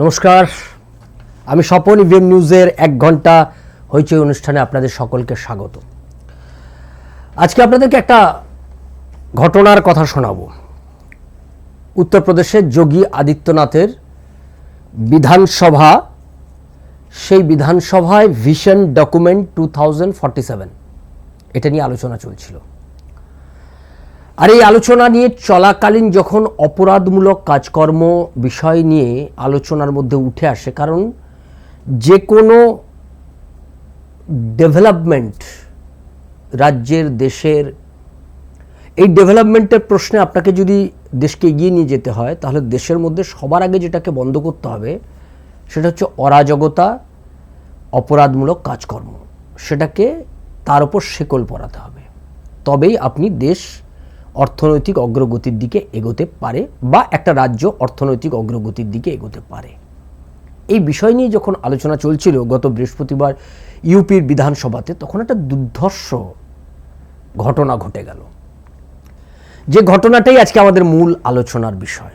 নমস্কার। আমি স্বপন ইভিএম নিউজের এক ঘণ্টা হইচই অনুষ্ঠানে আপনাদের সকলকে স্বাগত। আজকে আপনাদেরকে একটা ঘটনার কথা শোনাবো। উত্তরপ্রদেশের যোগী আদিত্যনাথের বিধানসভা, সেই বিধানসভায় vision document two thousand forty seven, এটা নিয়ে আলোচনা চলছিল। আর এই আলোচনা নিয়ে চলাকালীন যখন অপরাধমূলক কাজকর্ম বিষয় নিয়ে আলোচনার মধ্যে উঠে আসে, কারণ যে কোনো ডেভেলপমেন্ট রাজ্যের, দেশের, এই ডেভেলপমেন্টের প্রশ্নে আপনাকে যদি দেশকে এগিয়ে নিয়ে যেতে হয়, তাহলে দেশের মধ্যে সবার আগে যেটাকে বন্ধ করতে হবে, সেটা হচ্ছে অরাজকতা, অপরাধমূলক কাজকর্ম। সেটাকে তার উপর শেকল পরাতে হবে। তবেই আপনি দেশ অর্থনৈতিক অগ্রগতির দিকে এগোতে পারে বা একটা রাজ্য অর্থনৈতিক অগ্রগতির দিকে এগোতে পারে। এই বিষয় নিয়ে যখন আলোচনা চলছিল গত বৃহস্পতিবার ইউপির বিধানসভাতে, তখন একটা দুর্ধর্ষ ঘটনা ঘটে গেল। যে ঘটনাটাই আজকে আমাদের মূল আলোচনার বিষয়।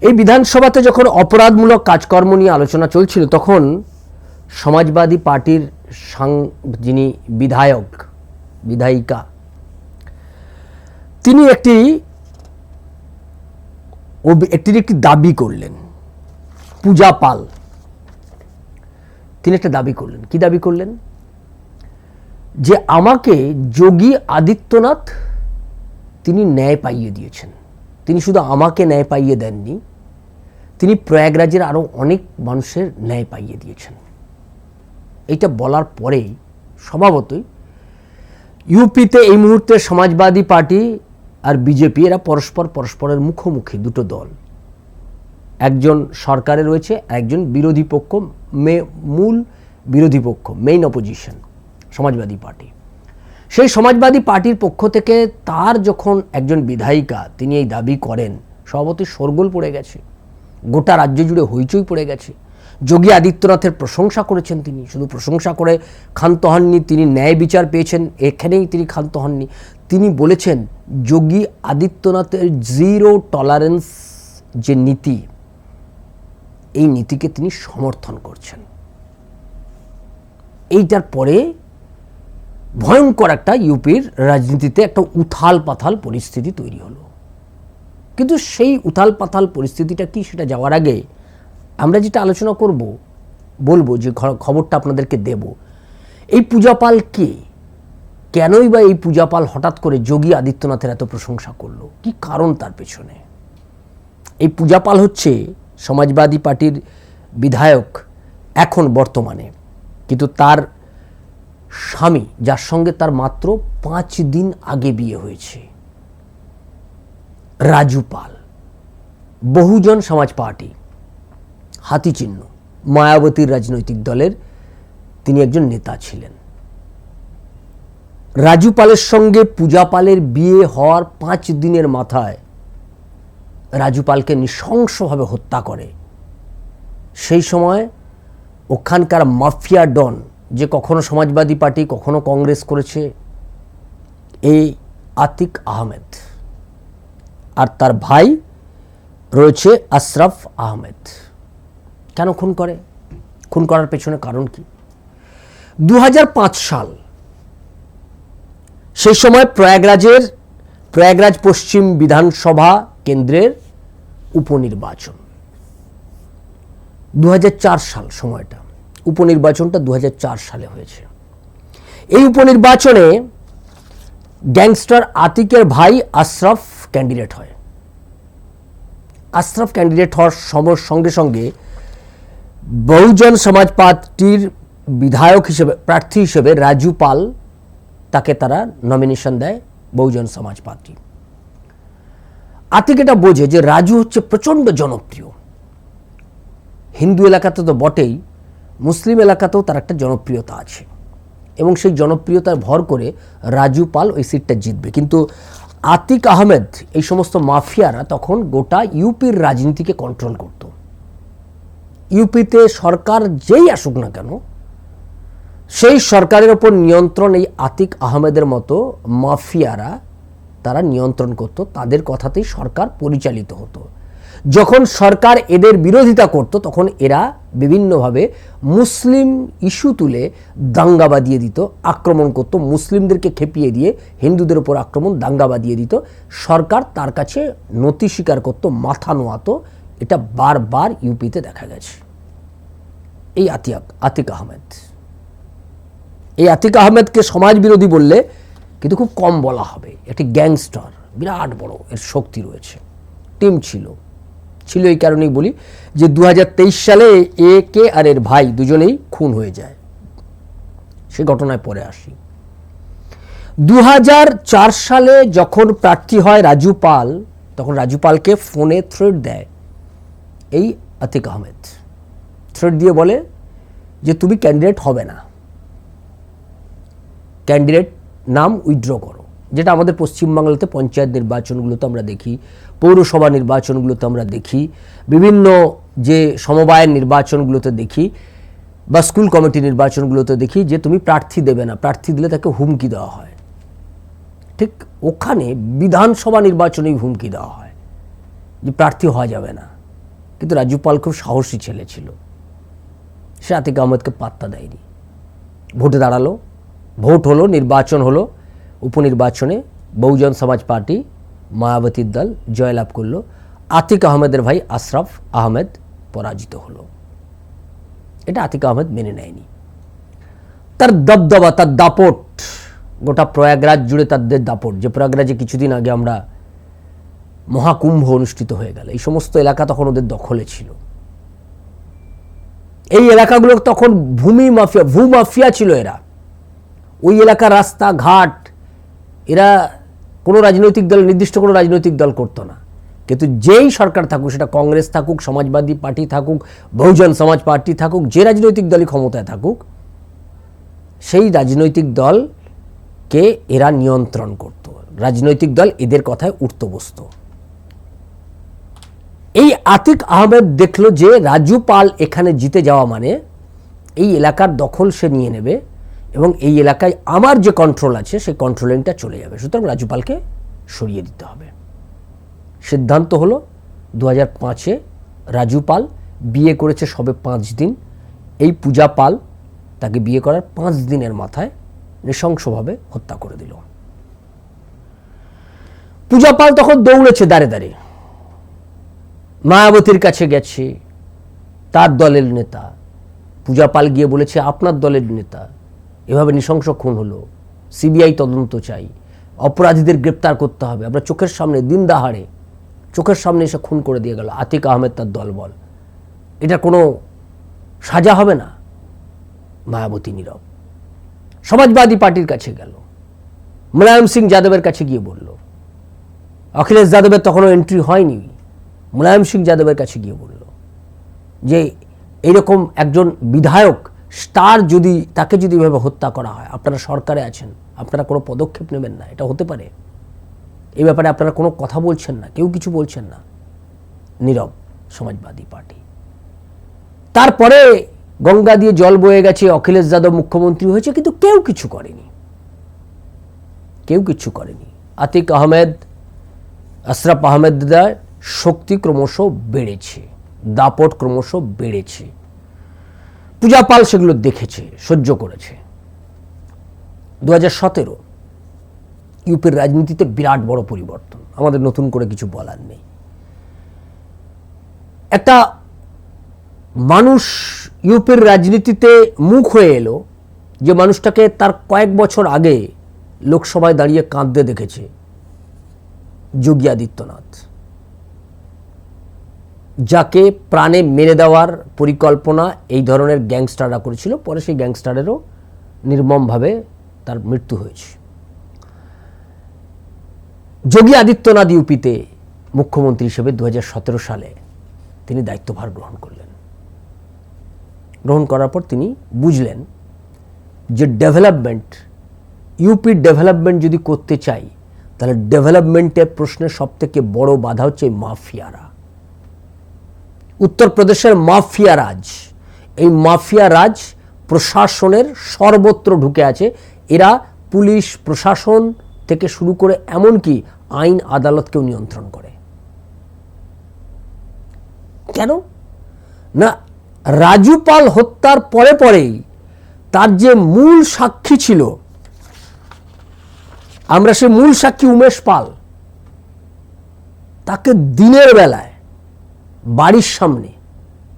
এই বিধানসভাতে যখন অপরাধমূলক কাজকর্ম নিয়ে আলোচনা চলছিল, তখন সমাজবাদী পার্টির সাং- যিনি বিধায়ক, বিধায়িকা তিনি একটি একটির একটি দাবি করলেন। পূজা পাল। তিনি একটা দাবি করলেন। কি দাবি করলেন? যে আমাকে যোগী আদিত্যনাথ তিনি ন্যায় পাইয়ে দিয়েছেন। তিনি শুধু আমাকে ন্যায় পাইয়ে দেননি, তিনি প্রয়াগরাজের আরও অনেক মানুষের ন্যায় পাইয়ে দিয়েছেন। এটা বলার পরেই, স্বভাবতই, ইউপিতে এই মুহূর্তে সমাজবাদী পার্টি আর বিজেপি এরা পরস্পর পরস্পরের মুখোমুখি দুটো দল। একজন সরকারে রয়েছে, একজন বিরোধী পক্ষ, মে- মূল বিরোধী পক্ষ মেইন অপোজিশন সমাজবাদী পার্টি। সেই সমাজবাদী পার্টির পক্ষ থেকে তার যখন একজন বিধায়িকা তিনি এই দাবি করেন সভাপতি শোরগোল পড়ে গেছে। গোটা রাজ্য জুড়ে হইচই পড়ে গেছে। যোগী আদিত্যনাথের প্রশংসা করেছেন তিনি। শুধু প্রশংসা করে ক্ষান্ত হননি, তিনি ন্যায় বিচার পেয়েছেন। এখানেই তিনি ক্ষান্ত হননি। তিনি বলেছেন, যোগী আদিত্যনাথের জিরো টলারেন্স যে নীতি, এই নীতিকে তিনি সমর্থন করছেন। এইটার পরে ভয়ঙ্কর একটা ইউপির রাজনীতিতে একটা উথাল পাথাল পরিস্থিতি তৈরি হলো। কিন্তু সেই উথাল পাথাল পরিস্থিতিটা কি সেটা যাওয়ার আগে আমরা যেটা আলোচনা করব, বলব যে খবরটা আপনাদেরকে দেব। এই পূজাপাল কে? কেনই বা এই পূজাপাল হঠাৎ করে যোগী আদিত্যনাথের এত প্রশংসা করল? কি কারণ তার পেছনে? এই পূজাপাল হচ্ছে সমাজবাদী পার্টির বিধায়ক এখন বর্তমানে। কিন্তু তার স্বামী, যার সঙ্গে তার মাত্র পাঁচ দিন আগে বিয়ে হয়েছে রাজু পাল বহুজন সমাজ পার্টি হাতি চিহ্ন মায়াবতীর রাজনৈতিক দলের তিনি একজন নেতা ছিলেন। রাজু পালের সঙ্গে পূজা পালের বিয়ে হওয়ার পাঁচ দিনের মাথায় রাজু পালকে নৃশংসভাবে হত্যা করে। সেই সময় ওখানকার মাফিয়া ডন, যে কখনো সমাজবাদী পার্টি, কখনো কংগ্রেস করেছে, এই আতিক আহমেদ। আর তার ভাই রয়েছে আশরাফ আহমেদ। কেন খুন করে? খুন করার পেছনে কারণ কি? দু হাজার পাঁচ সাল সেই সময় প্রয়াগরাজের, প্রয়াগরাজ পশ্চিম বিধানসভা কেন্দ্রের উপনির্বাচন। দু হাজার চার সাল সময়টা। উপনির্বাচনটা দু হাজার চার সালে হয়েছে। এই উপনির্বাচনে গ্যাংস্টার আতিকের ভাই আশরাফ ক্যান্ডিডেট হয়। আশরাফ ক্যান্ডিডেট হওয়ার সম- সঙ্গে সঙ্গে বহুজন সমাজ পার্টির বিধায়ক হিসেবে, প্রার্থী হিসেবে রাজু পাল তাকে তারা নমিনেশন দেয় বহুজন সমাজ পার্টি। আতিক এটা বোঝে যে রাজু হচ্ছে প্রচণ্ড জনপ্রিয়। হিন্দু এলাকাতে তো বটেই, মুসলিম এলাকাতেও তার একটা জনপ্রিয়তা আছে। এবং সেই জনপ্রিয়তার ভর করে রাজু পাল ওই সিটটা জিতবে। কিন্তু আতিক আহমেদ, এই সমস্ত মাফিয়ারা তখন গোটা ইউপির রাজনীতিকে কন্ট্রোল করত। ইউপিতে সরকার যেই আসুক না কেন সেই সরকারের ওপর নিয়ন্ত্রণ এই আতিক আহমেদের মতো মাফিয়ারা তারা নিয়ন্ত্রণ করত, তাদের কথাতেই সরকার পরিচালিত হতো। যখন সরকার এদের বিরোধিতা করত, তখন এরা বিভিন্নভাবে মুসলিম ইস্যু তুলে দাঙ্গা বাদিয়ে দিত, আক্রমণ করত, মুসলিমদেরকে খেপিয়ে দিয়ে হিন্দুদের উপর আক্রমণ, দাঙ্গা বাদিয়ে দিত। সরকার তার কাছে নতি স্বীকার করত, মাথা নোয়াতো, এটা বারবার ইউপিতে দেখা গেছে। এই আতিয়াক, আতিক আহমেদ। এই আতিক আহমেদকে সমাজ বিরোধী বললে কিন্তু খুব কম বলা হবে। একটি গ্যাংস্টার, বিরাট বড় এর শক্তি রয়েছে। টিম ছিল। ছিল এই কারণেই বলি যে দু হাজার তেইশ সালে এ কে আর এর ভাই দুজনেই খুন হয়ে যায়। সে ঘটনায় পরে আসি। দু হাজার চার সালে যখন প্রার্থী হয় রাজু পাল, তখন রাজু পালকে ফোনে থ্রেড দেয় এই আতিক আহমেদ। থ্রেড দিয়ে বলে যে, তুমি ক্যান্ডিডেট হবে না। ক্যান্ডিডেট নাম উইথড্র করো। যেটা আমাদের পশ্চিমবাংলাতে পঞ্চায়েত নির্বাচনগুলোতে আমরা দেখি, পৌরসভা নির্বাচনগুলোতে আমরা দেখি, বিভিন্ন যে সমবায়ের নির্বাচনগুলোতে দেখি বা স্কুল কমিটি নির্বাচনগুলোতে দেখি যে তুমি প্রার্থী দেবে না, প্রার্থী দিলে তাকে হুমকি দেওয়া হয়। ঠিক ওখানে বিধানসভা নির্বাচনেই হুমকি দেওয়া হয় যে প্রার্থী হওয়া যাবে না। কিন্তু রাজ্যপাল খুব সাহসী ছেলে ছিল। সে আতিক আহমেদকে পাত্তা দেয়নি। ভোটে দাঁড়াল ভোট হলো, নির্বাচন হলো, উপনির্বাচনে বহুজন সমাজ পার্টি মায়াবতীর দল জয়লাভ করল। আতিক আহমেদের ভাই আশরাফ আহমেদ পরাজিত হলো। এটা আতিক আহমেদ মেনে নেয়নি। তার দবদবা, তার দাপট, গোটা প্রয়াগরাজ জুড়ে তাদের দাপট, যে প্রয়াগরাজে কিছুদিন আগে আমরা মহাকুম্ভ অনুষ্ঠিত হয়ে গেল, এই সমস্ত এলাকা তখন ওদের দখলে ছিল। এই এলাকাগুলো তখন ভূমি মাফিয়া ভূ মাফিয়া ছিল এরা। ওই এলাকার রাস্তা, ঘাট, এরা কোনো রাজনৈতিক দল, নির্দিষ্ট কোনো রাজনৈতিক দল করতো না। কিন্তু যেই সরকার থাকুক, সেটা কংগ্রেস থাকুক, সমাজবাদী পার্টি থাকুক, বহুজন সমাজ পার্টি থাকুক, যে রাজনৈতিক দলই ক্ষমতায় থাকুক, সেই রাজনৈতিক দলকে এরা নিয়ন্ত্রণ করত। রাজনৈতিক দল এদের কথায় উঠত বসত এই আতিক আহমেদ দেখল যে রাজু পাল এখানে জিতে যাওয়া মানে এই এলাকার দখল সে নিয়ে নেবে। এবং এই এলাকায় আমার যে কন্ট্রোল আছে, সেই কন্ট্রোলিংটা চলে যাবে। সুতরাং রাজুপালকে সরিয়ে দিতে হবে। সিদ্ধান্ত হলো দু হাজার পাঁচে রাজু পাল বিয়ে করেছে সবে পাঁচ দিন। এই পূজা পাল তাকে বিয়ে করার পাঁচ দিনের মাথায় নৃশংসভাবে হত্যা করে দিল। পূজা পাল তখন দৌড়েছে দাঁড়ে দাঁড়ে। মায়াবতীর কাছে গেছে, তার দলের নেতা। পূজা পাল গিয়ে বলেছে, আপনার দলের নেতা এভাবে নৃশংস খুন হলো। সিবিআই তদন্ত চাই। অপরাধীদের গ্রেপ্তার করতে হবে। আমরা চোখের সামনে দিন দাহাড়ে চোখের সামনে এসে খুন করে দিয়ে গেল। আতিক আহমেদ তার দলবল। এটা কোনো সাজা হবে না? মায়াবতী নীরব। সমাজবাদী পার্টির কাছে গেল। মুলায়ম সিং যাদবের কাছে গিয়ে বলল, অখিলেশ যাদবের তখনও এন্ট্রি হয়নি। মুলায়ম সিং যাদবের কাছে গিয়ে বলল যে, এইরকম একজন বিধায়ক স্টার যদি, তাকে যদি এভাবে হত্যা করা হয়, আপনারা সরকারে আছেন, আপনারা কোনো পদক্ষেপ নেবেন না, এটা হতে পারে। এই ব্যাপারে আপনারা কোনো কথা বলছেন না, কেউ কিছু বলছেন না। নীরব সমাজবাদী পার্টি। তারপরে গঙ্গা দিয়ে জল বয়ে গেছে, অখিলেশ যাদব মুখ্যমন্ত্রী হয়েছে, কিন্তু কেউ কিছু করেনি। কেউ কিছু করেনি। আতিক আহমেদ, আশরাফ আহমেদার শক্তি ক্রমশ বেড়েছে, দাপট ক্রমশ বেড়েছে। পূজা পাল সেগুলো দেখেছে, সহ্য করেছে। দু হাজার সতেরো ইউপির রাজনীতিতে বিরাট বড় পরিবর্তন। আমাদের নতুন করে কিছু বলার নেই। একটা মানুষ ইউপির রাজনীতিতে মুখ হয়ে এলো যে মানুষটাকে তার কয়েক বছর আগে লোকসভায় দাঁড়িয়ে কাঁদতে দেখেছে যোগী আদিত্যনাথ। যাকে প্রাণে মেরে দেওয়ার পরিকল্পনা এই ধরনের গ্যাংস্টাররা করেছিল, পরে সেই গ্যাংস্টারেরও নির্মমভাবে তার মৃত্যু হয়েছে। যোগী আদিত্যনাথ ইউপিতে মুখ্যমন্ত্রী হিসেবে দু হাজার সতেরো সালে তিনি দায়িত্বভার গ্রহণ করলেন। গ্রহণ করার পর তিনি বুঝলেন যে ডেভেলপমেন্ট ইউপির ডেভেলপমেন্ট যদি করতে চাই, তাহলে ডেভেলপমেন্টের প্রশ্নের সবথেকে বড় বাধা হচ্ছে মাফিয়ারা। উত্তরপ্রদেশের মাফিয়া রাজ। এই মাফিয়া রাজ প্রশাসনের সর্বত্র ঢুকে আছে। এরা পুলিশ, প্রশাসন থেকে শুরু করে এমনকি আইন আদালতকেও নিয়ন্ত্রণ করে। কেন? না রাজু পাল হত্যার পরে পরেই তার যে মূল সাক্ষী ছিল, আমরা সে মূল সাক্ষী উমেশ পাল, তাকে দিনের বেলায় বাড়ির সামনে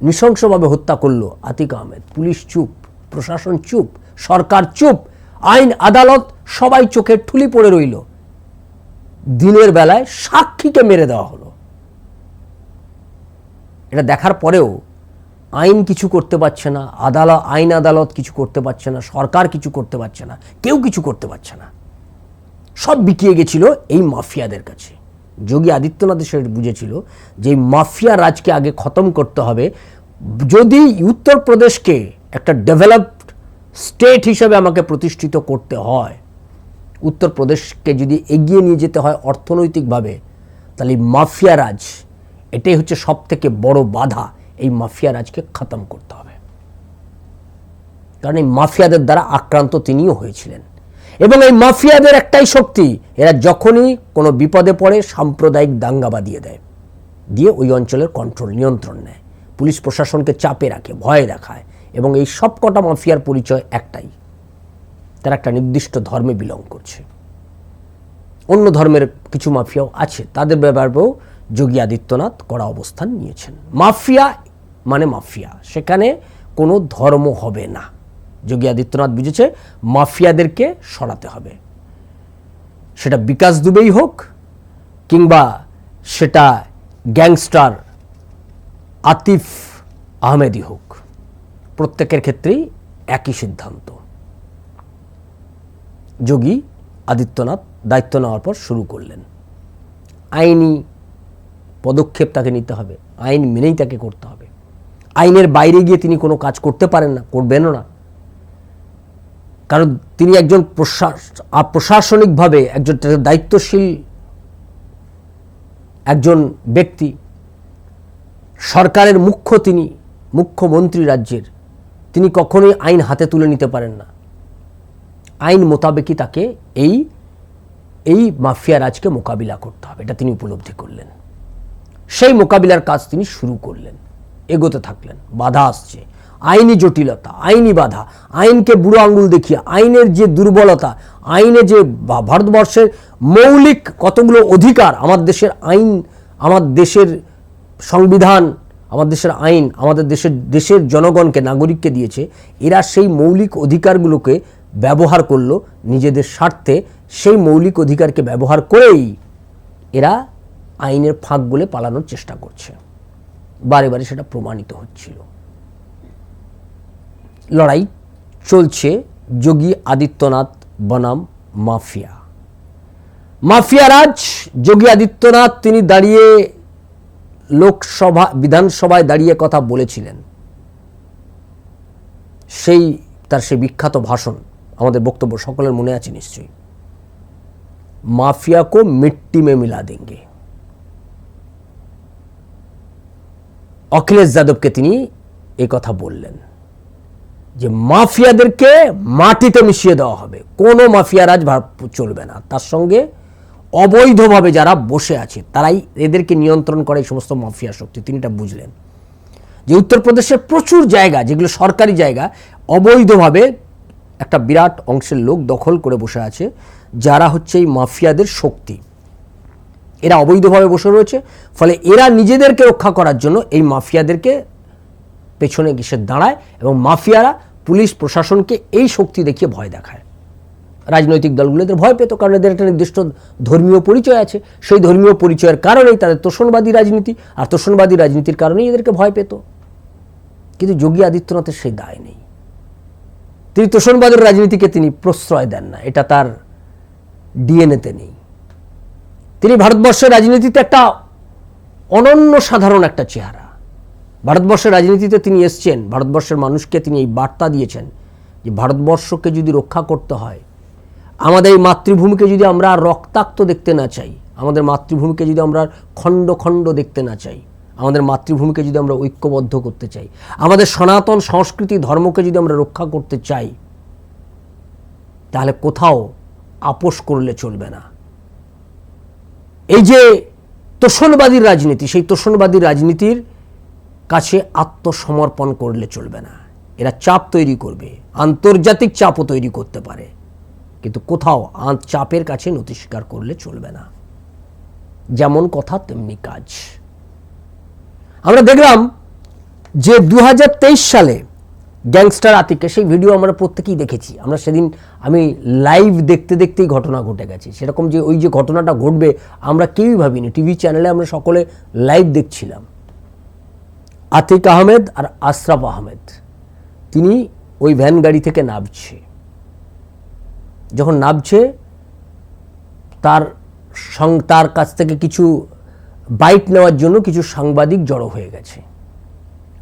নৃশংসভাবে হত্যা করল আতিক আহমেদ। পুলিশ চুপ, প্রশাসন চুপ, সরকার চুপ, আইন, আদালত সবাই চোখের ঠুলি পড়ে রইল। দিনের বেলায় সাক্ষীকে মেরে দেওয়া হলো। এটা দেখার পরেও আইন কিছু করতে পারছে না আদালত আইন আদালত কিছু করতে পারছে না, সরকার কিছু করতে পারছে না, কেউ কিছু করতে পারছে না। সব বিকিয়ে গেছিল এই মাফিয়াদের কাছে। যোগী আদিত্যনাথ সেটা বুঝেছিল যে মাফিয়া রাজকে আগে খতম করতে হবে। যদি উত্তরপ্রদেশকে একটা ডেভেলপড স্টেট হিসেবে আমাকে প্রতিষ্ঠিত করতে হয়, উত্তরপ্রদেশকে যদি এগিয়ে নিয়ে যেতে হয় অর্থনৈতিকভাবে, তাহলে মাফিয়া রাজ এটাই হচ্ছে সব থেকে বড় বাধা, এই মাফিয়া রাজকে খতম করতে হবে। কারণ এই মাফিয়াদের দ্বারা আক্রান্ত তিনিও হয়েছিলেন। এবং এই মাফিয়াদের একটাই শক্তি, এরা যখনই কোনো বিপদে পড়ে সাম্প্রদায়িক দাঙ্গা বাঁধিয়ে দেয়। দিয়ে ওই অঞ্চলের কন্ট্রোল নিয়ন্ত্রণ নেয়। পুলিশ প্রশাসনকে চাপে রাখে, ভয় দেখায় এবং এই সব কটা মাফিয়ার পরিচয় একটাই। তারা একটা নির্দিষ্ট ধর্মে বিলং করছে। অন্য ধর্মের কিছু মাফিয়াও আছে, তাদের ব্যাপারেও যোগী আদিত্যনাথ কড়া অবস্থান নিয়েছেন। মাফিয়া মানে মাফিয়া, সেখানে কোনো ধর্ম হবে না। যোগী আদিত্যনাথ বুঝেছে, মাফিয়াদেরকে সরাতে হবে। সেটা বিকাশ দুবেই হোক কিংবা সেটা গ্যাংস্টার আতিফ আহমেদি হোক, প্রত্যেকের ক্ষেত্রেই একই সিদ্ধান্ত। যোগী আদিত্যনাথ দায়িত্ব নেওয়ার পর শুরু করলেন। আইনি পদক্ষেপ তাকে নিতে হবে, আইন মেনেই তাকে করতে হবে। আইনের বাইরে গিয়ে তিনি কোনো কাজ করতে পারেন না, করবেনও না। কারণ তিনি একজন প্রশাস- প্রশাসনিকভাবে একজন দায়িত্বশীল একজন ব্যক্তি। সরকারের মুখ্য তিনি মুখ্যমন্ত্রী রাজ্যের। তিনি কখনোই আইন হাতে তুলে নিতে পারেন না। আইন মোতাবেকই তাকে এই এই মাফিয়া রাজকে মোকাবিলা করতে হবে, এটা তিনি উপলব্ধি করলেন। সেই মোকাবিলার কাজ তিনি শুরু করলেন, এগোতে থাকলেন, বাধা আসছে। আইনি জটিলতা, আইনি বাধা, আইনকে বুড়ো আঙ্গুল দেখিয়ে, আইনের যে দুর্বলতা, আইনে যে ভারতবর্ষের মৌলিক কতগুলো অধিকার, আমার দেশের আইন, আমার দেশের সংবিধান, আমার দেশের আইন, আমাদের দেশের দেশের জনগণকে, নাগরিককে দিয়েছে, এরা সেই মৌলিক অধিকারগুলোকে ব্যবহার করল, নিজেদের স্বার্থে সেই মৌলিক অধিকারকে ব্যবহার করেই এরা আইনের ফাঁক বলে পালানোর চেষ্টা করছে। বারে বারে সেটা প্রমাণিত হচ্ছিল। লড়াই চলছে যোগী আদিত্যনাথ বনাম মাফিয়া মাফিয়া রাজ যোগী আদিত্যনাথ তিনি দাঁড়িয়ে লোকসভা বিধানসভায় দাঁড়িয়ে কথা বলেছিলেন সেই তার সেই বিখ্যাত ভাষণ আমাদের বক্তব্য সকলের মনে আছে নিশ্চয়ই माफिया को मिट्टी में मिला देंगे অখিলেশ যাদবকে তিনি এই কথা বললেন যে মাফিয়াদেরকে মাটিতে মিশিয়ে দেওয়া হবে। কোনো মাফিয়া রাজ ভার- চলবে না। তার সঙ্গে অবৈধভাবে যারা বসে আছে, তারাই এদেরকে নিয়ন্ত্রণ করে এই সমস্ত মাফিয়া শক্তি। তিনি এটা বুঝলেন যে উত্তরপ্রদেশের প্রচুর জায়গা, যেগুলো সরকারি জায়গা, অবৈধভাবে একটা বিরাট অংশের লোক দখল করে বসে আছে, যারা হচ্ছে এই মাফিয়াদের শক্তি। এরা অবৈধভাবে বসে রয়েছে, ফলে এরা নিজেদেরকে রক্ষা করার জন্য এই মাফিয়াদেরকে পেছনে গিয়ে দাঁড়ায় এবং মাফিয়ারা, পুলিশ প্রশাসনকে এই শক্তি দেখিয়ে ভয় দেখায়। রাজনৈতিক দলগুলো এদের ভয় পেত কারণ এদের একটা নির্দিষ্ট ধর্মীয় পরিচয় আছে। সেই ধর্মীয় পরিচয়ের কারণেই তাদের তোষণবাদী রাজনীতি আর তোষণবাদী রাজনীতির কারণেই এদেরকে ভয় পেত। কিন্তু যোগী আদিত্যনাথের সেই দায় নেই। তিনি তোষণবাদের রাজনীতিকে তিনি প্রশ্রয় দেন না, এটা তার ডিএনএতে নেই। তিনি ভারতবর্ষের রাজনীতিতে একটা অনন্য সাধারণ একটা চেহারা। ভারতবর্ষের রাজনীতিতে তিনি এসছেন, ভারতবর্ষের মানুষকে তিনি এই বার্তা দিয়েছেন যে ভারতবর্ষকে যদি রক্ষা করতে হয়, আমাদের এই মাতৃভূমিকে যদি আমরা রক্তাক্ত দেখতে না চাই, আমাদের মাতৃভূমিকে যদি আমরা খণ্ড খণ্ড দেখতে না চাই, আমাদের মাতৃভূমিকে যদি আমরা ঐক্যবদ্ধ করতে চাই, আমাদের সনাতন সংস্কৃতি ধর্মকে যদি আমরা রক্ষা করতে চাই, তাহলে কোথাও আপোষ করলে চলবে না। এই যে তোষণবাদীর রাজনীতি, সেই তোষণবাদী রাজনীতির কাছে আত্মসমর্পণ করলে চলবে না। এরা চাপ তৈরি করবে, আন্তর্জাতিক চাপও তৈরি করতে পারে। কিন্তু কোথাও চাপের কাছে নতি স্বীকার করলে চলবে না। যেমন কথা, তেমনি কাজ। আমরা দেখলাম যে দু হাজার তেইশ সালে গ্যাংস্টার আতিককে সেই ভিডিও আমরা প্রত্যেকেই দেখেছি। আমরা সেদিন আমি লাইভ দেখতে দেখতেই ঘটনা ঘটে গেছে। সেরকম যে ওই যে ঘটনাটা ঘটবে, আমরা কেউই ভাবিনি। টিভি চ্যানেলে আমরা সকলে লাইভ দেখছিলাম। আতিক আহমেদ আর আশরাফ আহমেদ। তিনি ওই ভ্যান গাড়ি থেকে নামছে। যখন নামছে, তার সং- তার কাছ থেকে কিছু বাইট নেওয়ার জন্য কিছু সাংবাদিক জড়ো হয়ে গেছে।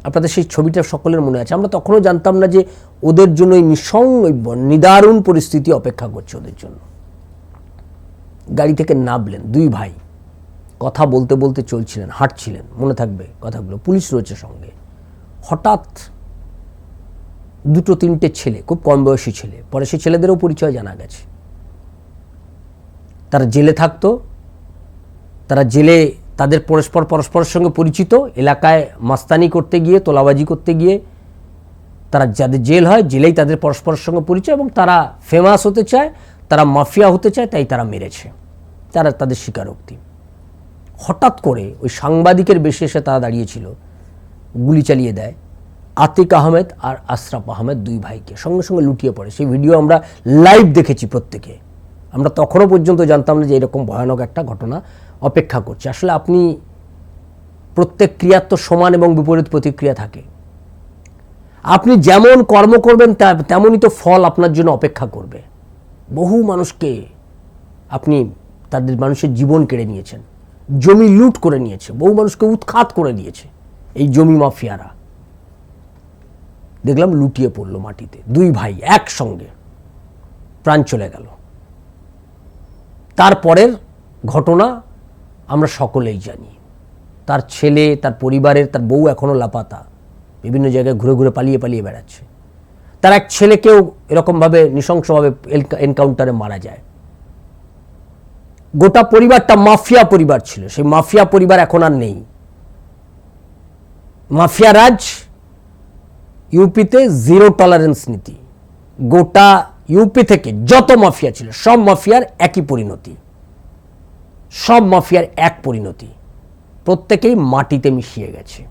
আপনাদের সেই ছবিটা সকলের মনে আছে। আমরা তখনও জানতাম না যে ওদের জন্য এই নিঃসং নিদারুণ পরিস্থিতি অপেক্ষা করছে ওদের জন্য। গাড়ি থেকে নামলেন দুই ভাই। কথা বলতে বলতে চলছিলেন, হাঁটছিলেন, মনে থাকবে কথাগুলো, পুলিশ রয়েছে সঙ্গে। হঠাৎ দুটো তিনটে ছেলে, খুব কম বয়সী ছেলে, পরে সেই ছেলেদেরও পরিচয় জানা গেছে। তারা জেলে থাকতো, তারা জেলে তাদের পরস্পর পরস্পরের সঙ্গে পরিচিত, এলাকায় মাস্তানি করতে গিয়ে, তোলাবাজি করতে গিয়ে তারা যাদের জেল হয়, জেলেই তাদের পরস্পরের সঙ্গে পরিচয় এবং তারা ফেমাস হতে চায়, তারা মাফিয়া হতে চায়, তাই তারা মেরেছে। তারা তাদের স্বীকারোক্তি। হঠাৎ করে ওই সাংবাদিকের বেশে এসে তারা দাঁড়িয়েছিল। গুলি চালিয়ে দেয়। আতিক আহমেদ আর আশরাফ আহমেদ দুই ভাইকে সঙ্গে সঙ্গে লুটিয়ে পড়ে। সেই ভিডিও আমরা লাইভ দেখেছি প্রত্যেকে। আমরা তখনও পর্যন্ত জানতাম না যে এরকম ভয়ানক একটা ঘটনা অপেক্ষা করছে। আসলে আপনি প্রত্যেক ক্রিয়ার তো সমান এবং বিপরীত প্রতিক্রিয়া থাকে। আপনি যেমন কর্ম করবেন তেমনই তো ফল আপনার জন্য অপেক্ষা করবে। বহু মানুষকে আপনি তাদের মানুষের জীবন কেড়ে নিয়েছেন। জমি লুট করে নিয়েছে, বহু মানুষকে উৎখাত করে দিয়েছে এই জমি মাফিয়ারা। দেখলাম লুটিয়ে পড়ল মাটিতে, দুই ভাই একসঙ্গে প্রাণ চলে গেল। তারপরের ঘটনা আমরা সকলেই জানি। তার ছেলে, তার পরিবারের, তার বউ এখনও লাপাতা, বিভিন্ন জায়গায় ঘুরে ঘুরে পালিয়ে পালিয়ে বেড়াচ্ছে। তার এক ছেলেকেও এরকমভাবে নৃশংসভাবে এনকাউন্টারে মারা যায়। গোটা পরিবারটা মাফিয়া পরিবার ছিল। সেই মাফিয়া পরিবার এখন আর নেই। মাফিয়া রাজ, ইউপিতে জিরো টলারেন্স নীতি। গোটা ইউপি থেকে যত মাফিয়া ছিল, সব মাফিয়ার একই পরিণতি। সব মাফিয়ার এক পরিণতি। প্রত্যেকেই মাটিতে মিশিয়ে গেছে।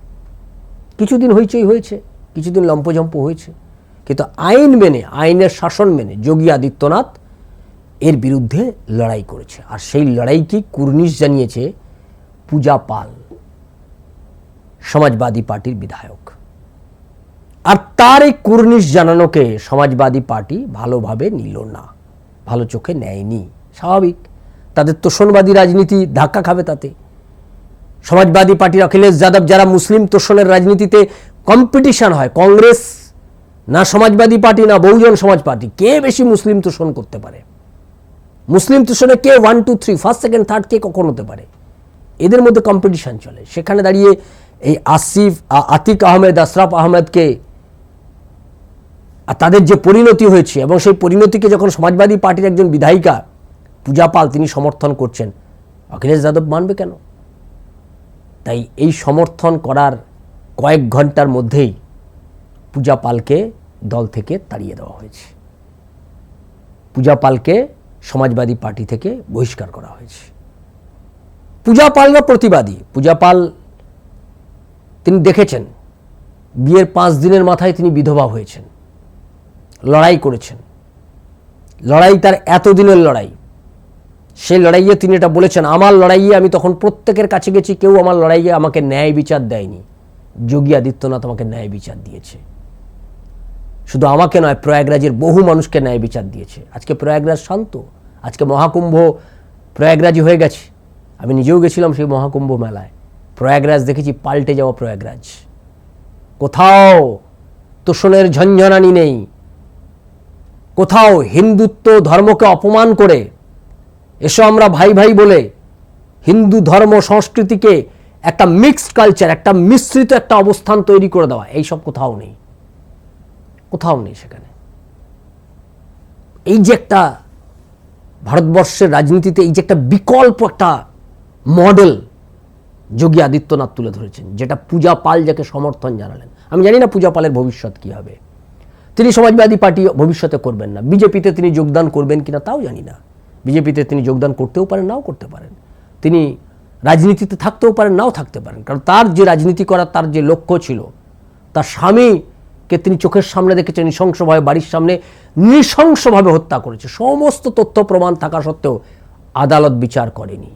কিছুদিন হইচই হয়েছে, কিছুদিন লম্পজম্প হয়েছে। কিন্তু আইন মেনে, আইনের শাসন মেনে যোগী আদিত্যনাথ এর বিরুদ্ধে লড়াই করেছে। আর সেই লড়াইকে কুর্নিশ জানিয়েছে পূজা পাল, সমাজবাদী পার্টির বিধায়ক। আর তার এই কুর্নিশ জানানোকে সমাজবাদী পার্টি ভালোভাবে নিল না। ভালো চোখে নেয়নি। স্বাভাবিক। তাদের তোষণবাদী রাজনীতি ধাক্কা খাবে তাতে। সমাজবাদী পার্টির অখিলেশ যাদব যারা মুসলিম তোষণের রাজনীতিতে কম্পিটিশন হয়, কংগ্রেস না সমাজবাদী পার্টি না বহুজন সমাজ পার্টি, কে বেশি মুসলিম তোষণ করতে পারে? মুসলিম তোষণে কে one two three first second third কে কখন হতে পারে? এদের মধ্যে কম্পিটিশন চলে। সেখানে দাঁড়িয়ে এই আসিফ আতিক আহমেদ, আশরাফ আহমেদকে আর তাদের যে পরিণতি হয়েছে এবং সেই পরিণতিকে যখন সমাজবাদী পার্টির একজন বিধায়িকা পূজা পাল তিনি সমর্থন করছেন, অখিলেশ যাদব মানবে কেন? তাই এই সমর্থন করার কয়েক ঘণ্টার মধ্যেই পূজা পালকে দল থেকে তাড়িয়ে দেওয়া হয়েছে। পূজা পালকে সমাজবাদী পার্টি থেকে বহিষ্কার করা হয়েছে। পূজা পালরা প্রতিবাদী, পূজা পাল তিনি দেখেছেন, বিয়ের পাঁচ দিনের মাথায় তিনি বিধবা হয়েছেন, লড়াই করেছেন। লড়াই তার এতদিনের লড়াই। সেই লড়াইয়ে তিনি এটা বলেছেন, আমার লড়াইয়ে আমি তখন প্রত্যেকের কাছে গেছি, কেউ আমার লড়াইয়ে আমাকে ন্যায় বিচার দেয়নি। যোগী আদিত্যনাথ আমাকে ন্যায় বিচার দিয়েছে। শুধু আমাকে নয়, প্রয়াগরাজের বহু মানুষকে ন্যায় বিচার দিয়েছে। আজকে প্রয়াগরাজ শান্ত, আজকে মহাকুম্ভ প্রয়াগরাজই হয়ে গেছে। আমি নিজেও গেছিলাম সেই মহাকুম্ভ মেলায়। প্রয়াগরাজ দেখেছি, পাল্টে যাওয়া প্রয়াগরাজ। কোথাও তোষণের ঝঞ্ঝনানি নেই। কোথাও হিন্দুত্ব ধর্মকে অপমান করে, এসো আমরা ভাই ভাই বলে হিন্দু ধর্ম সংস্কৃতিকে একটা মিক্সড কালচার একটা মিশ্রিত একটা অবস্থান তৈরি করে দেওয়া। এইসব কোথাও নেই। কোথাও নেই সেখানে। এই যে একটা ভারতবর্ষের রাজনীতিতে এই যে একটা বিকল্প একটা মডেল যোগী আদিত্যনাথ তুলে ধরেছেন, যেটা পূজা পাল যাকে সমর্থন জানালেন। আমি জানি না পূজা পালের ভবিষ্যৎ কী হবে। তিনি সমাজবাদী পার্টি ভবিষ্যতে করবেন না। বিজেপিতে তিনি যোগদান করবেন কিনা তাও জানি না। বিজেপিতে তিনি যোগদান করতেও পারেন, নাও করতে পারেন। তিনি রাজনীতিতে থাকতেও পারেন, নাও থাকতে পারেন। কারণ তার যে রাজনীতি করার, তার যে লক্ষ্য ছিল, তার স্বামীকে তিনি চোখের সামনে দেখেছেন, নৃশংসভাবে, বাড়ির সামনে নৃশংসভাবে হত্যা করেছে। সমস্ত তথ্য প্রমাণ থাকা সত্ত্বেও আদালত বিচার করেনি।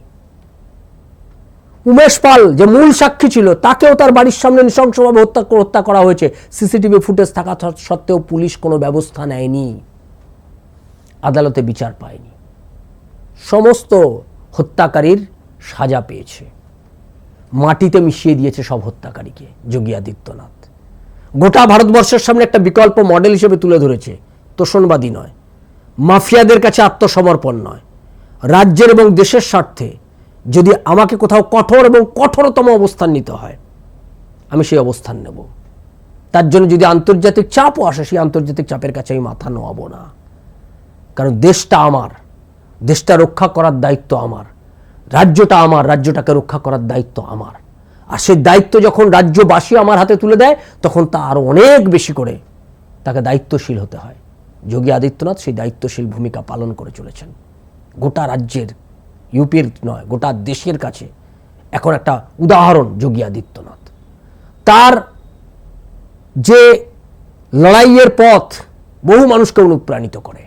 উমেশ পাল যে মূল সাক্ষী ছিল, তাকেও তার বাড়ির সামনে নৃশংসভাবে হত্যা হত্যা করা হয়েছে। সিসিটিভি ফুটেজ থাকা সত্ত্বেও পুলিশ কোনো ব্যবস্থা নেয়নি। আদালতে বিচার পায়নি। সমস্ত হত্যাকারীর সাজা পেয়েছে। মাটিতে মিশিয়ে দিয়েছে সব হত্যাকারীকে, যোগী আদিত্যনাথ। গোটা ভারতবর্ষের সামনে একটা বিকল্প মডেল হিসেবে তুলে ধরেছে। তোষণবাদী নয়। মাফিয়াদের কাছে আত্মসমর্পণ নয়। রাজ্যের এবং দেশের স্বার্থে যদি আমাকে কোথাও কঠোর এবং কঠোরতম অবস্থান নিতে হয়, আমি সেই অবস্থান নেব। তার জন্য যদি আন্তর্জাতিক চাপও আসে, সেই আন্তর্জাতিক চাপের কাছে আমি মাথা নোয়াবো না। কারণ দেশটা আমার। দেশটা রক্ষা করার দায়িত্ব আমার। রাজ্যটা আমার। রাজ্যটাকে রক্ষা করার দায়িত্ব আমার। আর সেই দায়িত্ব যখন রাজ্যবাসী আমার হাতে তুলে দেয়, তখন তা আরও অনেক বেশি করে তাকে দায়িত্বশীল হতে হয়। যোগী আদিত্যনাথ সেই দায়িত্বশীল ভূমিকা পালন করে চলেছেন। গোটা রাজ্যের, ইউপির নয়, গোটা দেশের কাছে এখন একটা উদাহরণ যোগী আদিত্যনাথ। তার যে লড়াইয়ের পথ বহু মানুষকে অনুপ্রাণিত করে।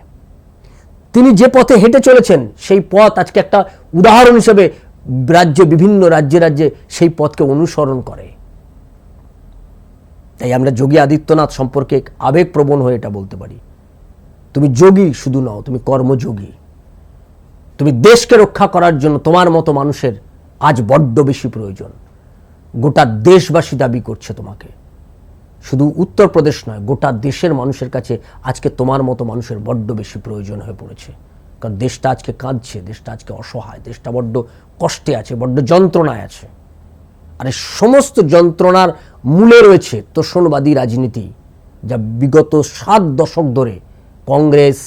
তিনি যে পথে হেঁটে চলেছেন, সেই পথ আজকে একটা উদাহরণ হিসেবে রাজ্যে, বিভিন্ন রাজ্যে রাজ্যে সেই পথকে অনুসরণ করে। তাই আমরা যোগী আদিত্যনাথ সম্পর্কে আবেগপ্রবণ হয়ে এটা বলতে পারি। তুমি যোগী শুধু নও, তুমি কর্মযোগী। তুমি দেশকে রক্ষা করার জন্য তোমার মতো মানুষের আজ বড্ড বেশি প্রয়োজন। গোটা দেশবাসী দাবি করছে তোমাকে। শুধু উত্তরপ্রদেশ নয়, গোটা দেশের মানুষের কাছে আজকে তোমার মতো মানুষের বড্ড বেশি প্রয়োজন হয়ে পড়েছে। কারণ দেশটা আজকে কাঁদছে, দেশটা আজকে অসহায়, দেশটা বড্ড কষ্টে আছে, বড্ড যন্ত্রণায় আছে। আর এই সমস্ত যন্ত্রণার মূলে রয়েছে তোষণবাদী রাজনীতি, যা বিগত সাত দশক ধরে কংগ্রেস,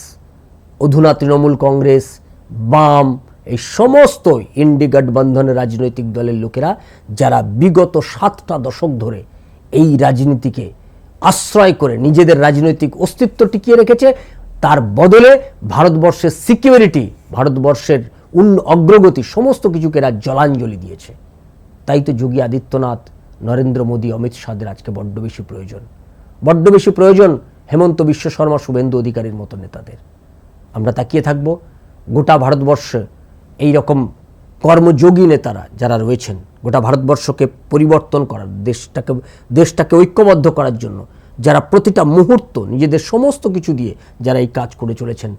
অধুনা তৃণমূল কংগ্রেস, বাম, এই সমস্ত ইন্ডি গঠবন্ধনের রাজনৈতিক দলের লোকেরা, যারা বিগত সাতটা দশক ধরে এই রাজনীতিকে আশ্রয় করে নিজেদের রাজনৈতিক অস্তিত্ব টিকিয়ে রেখেছে তার বদলে ভারতবর্ষের সিকিউরিটি ভারতবর্ষের উন অগ্রগতি, সমস্ত কিছুকে এরা জলাঞ্জলি দিয়েছে। তাই তো যোগী আদিত্যনাথ, নরেন্দ্র মোদী, অমিত শাহদের আজকে বড্ড বেশি প্রয়োজন। বড্ড বেশি প্রয়োজন হেমন্ত বিশ্ব শর্মা, শুভেন্দু অধিকারীর মতো নেতাদের। আমরা তাকিয়ে থাকব, গোটা ভারতবর্ষে এই রকম কর্মযোগী নেতারা যারা রয়েছেন, গোটা ভারতবর্ষকে পরিবর্তন করার, দেশটাকে দেশটাকে ঐক্যবদ্ধ করার জন্য যারা প্রতিটা মুহূর্ত নিজেদের সমস্ত কিছু দিয়ে যারা এই কাজ করে চলেছেন,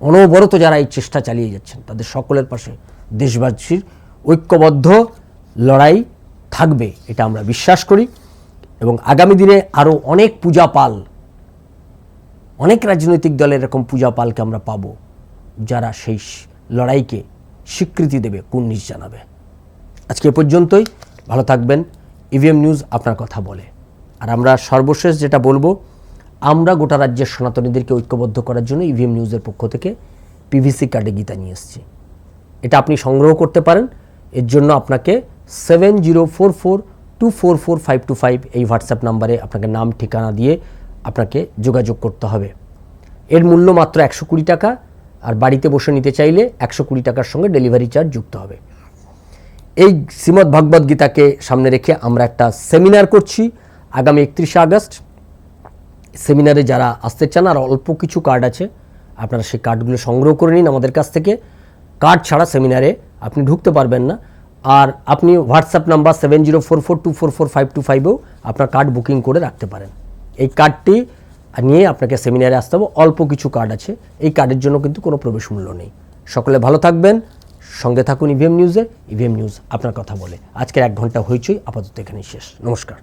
অনবরত যারা এই চেষ্টা চালিয়ে যাচ্ছেন, তাদের সকলের পাশে দেশবাসীর ঐক্যবদ্ধ লড়াই থাকবে, এটা আমরা বিশ্বাস করি। এবং আগামী দিনে আরও অনেক পূজা পাল অনেক রাজনৈতিক দলের এরকম পূজা পালকে আমরা পাব, যারা সেই লড়াইকে স্বীকৃতি দেবে, কুর্নিশ জানাবে। আজকে এ পর্যন্তই, ভালো থাকবেন। ইভিএম নিউজ আপনার কথা বলে। আর আমরা সর্বশেষ যেটা বলব, আমরা গোটা রাজ্যের সনাতনীদেরকে ঐক্যবদ্ধ করার জন্য ইভিএম নিউজের পক্ষ থেকে পিভিসি কার্ডে গীতা নিয়ে এসেছি। এটা আপনি সংগ্রহ করতে পারেন। এর জন্য আপনাকে seven zero four four two four four five two five এই হোয়াটসঅ্যাপ নাম্বারে আপনাকে নাম, ঠিকানা দিয়ে আপনাকে যোগাযোগ করতে হবে। এর মূল্য মাত্র একশো কুড়ি টাকা আর বাড়িতে বসে নিতে চাইলে একশো কুড়ি টাকার সঙ্গে ডেলিভারি চার্জ যুক্ত হবে। এই শ্রীমদ্ ভগবদ গীতাকে সামনে রেখে আমরা একটা সেমিনার করছি। আগামী একত্রিশে আগস্ট সেমিনারে যারা আসতে চান, আর অল্প কিছু কার্ড আছে, আপনারা সেই কার্ডগুলো সংগ্রহ করে নিন আমাদের কাছ থেকে। কার্ড ছাড়া সেমিনারে আপনি ঢুকতে পারবেন না। আর আপনি WhatsApp number seven zero four four two four four five two ফাইভেও আপনার কার্ড বুকিং করে রাখতে পারেন। এই কার্ডটি নিয়ে আপনাকে সেমিনারে আসতে হবে। অল্প কিছু কার্ড আছে। এই কার্ডের জন্য কিন্তু কোনো প্রবেশ মূল্য নেই। সকলে ভালো থাকবেন। সঙ্গে থাকুন ইভিএম নিউজে ইভিএম নিউজ আপনার কথা বলে। আজকের এক ঘণ্টা হইচই। আপাতত এখানেই শেষ। নমস্কার।